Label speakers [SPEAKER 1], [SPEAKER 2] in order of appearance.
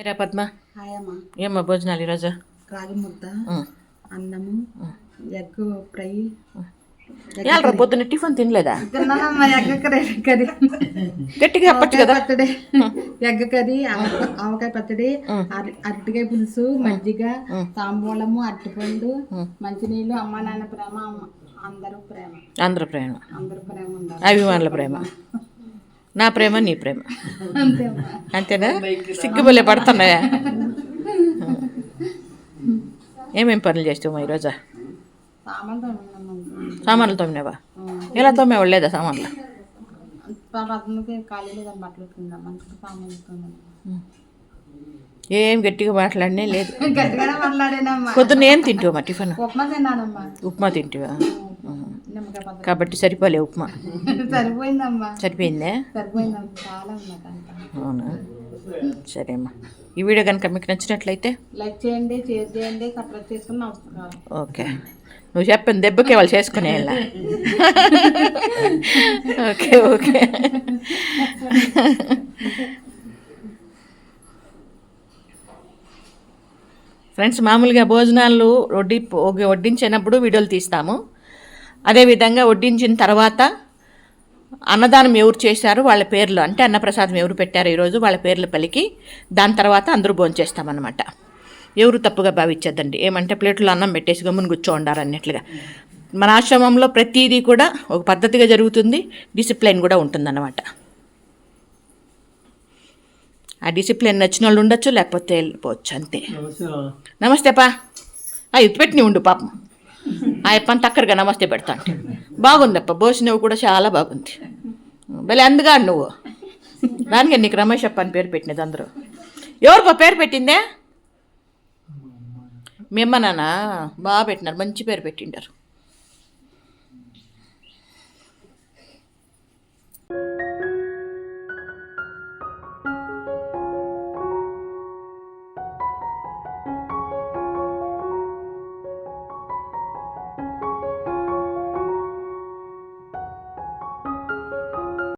[SPEAKER 1] రా పద్మ?
[SPEAKER 2] హాయ్ అమ్మ.
[SPEAKER 1] ఏమ్మా భోజనాలు ఈరోజు?
[SPEAKER 2] రాగి ముద్ద. అన్నము ఎగ్ ఫ్రై.
[SPEAKER 1] ఇవాళ పొద్దున్న టిఫిన్ తినలేదా?
[SPEAKER 2] తిన్నానమ్మా ఎగ్ కర్రీ? కర్రీ.
[SPEAKER 1] గట్టిగా చెప్పచ్చు కదా?
[SPEAKER 2] పచ్చడి. ఎగ్ కర్రీ ఆవ- ఆవకాయ పచ్చడి అర- అరటికాయ పులుసు మజ్జిగ తాంబూలము అరటిపండు మంచినీళ్ళు అమ్మ నాన్న ప్రేమ అమ్మ. అందరూ ప్రేమ.
[SPEAKER 1] ఆంధ్ర ప్రేమ.
[SPEAKER 2] అందరూ ప్రేమ
[SPEAKER 1] అభిమానుల ప్రేమ. నా ప్రేమ నీ ప్రేమ. అంతేనా? సిగ్గుబలే పడుతున్నాయా? ఏమేం పనులు చేస్తావు ఈరోజు. సామాన్లు తోమినావా. ఎలా తోమేవాళ్ళు లేదా సామాన్లు? ఏం గట్టిగా మాట్లాడినే లేదు. పొద్దున్న ఏం తింటావు మా టిఫిన్?
[SPEAKER 2] ఉప్మా
[SPEAKER 1] తింటావా? కాబట్టి సరిపోలే ఉప్మా.
[SPEAKER 2] సరిపోయిందమ్మా.
[SPEAKER 1] సరిపోయిందే? అవునా? సరే అమ్మా ఈ వీడియో కనుక మీకు నచ్చినట్లయితే
[SPEAKER 2] లైక్ చేయండి షేర్ చేయండి సబ్స్క్రైబ్ చేసుకుని
[SPEAKER 1] ఓకే. నువ్వు చెప్పిన దెబ్బకే వాళ్ళు చేసుకునే ఓకే ఓకే. ఫ్రెండ్స్ మామూలుగా భోజనాలు వడ్డీ వడ్డించినప్పుడు వీడియోలు తీస్తాము. అదేవిధంగా వడ్డించిన తర్వాత అన్నదానం ఎవరు చేశారు? వాళ్ళ పేర్లు అంటే అన్నప్రసాదం ఎవరు పెట్టారు ఈరోజు? వాళ్ళ పేర్లు పలికి దాని తర్వాత అందరూ భోంచేస్తామన్నమాట ఎవరు తప్పుగా భావించద్దండి. ఏమంటే ప్లేట్లో అన్నం పెట్టేసి గమ్మున కూర్చోండారు అన్నట్లుగా. మన ఆశ్రమంలో ప్రతిదీ కూడా ఒక పద్ధతిగా జరుగుతుంది. డిసిప్లైన్ కూడా ఉంటుందన్నమాట. ఆ డిసిప్లిన్ నచ్చిన వాళ్ళు ఉండొచ్చు లేకపోతే వెళ్ళిపోవచ్చు అంతే. నమస్తే పా ఆ ఇది పెట్టిని ఉండు పాపం. అయ్యప్పని యప్పని నమస్తే పెడతా అంటే బాగుందప్ప భోజనవు కూడా చాలా బాగుంది. భలే అందుగా నువ్వు. దానికి నీకు రమేష్ అప్ప అని పేరు పెట్టినది అందరూ. ఎవరు పేరు పెట్టిందే? మీ అమ్మ నాన్న బాగా పెట్టినారు మంచి పేరు పెట్టిండారు.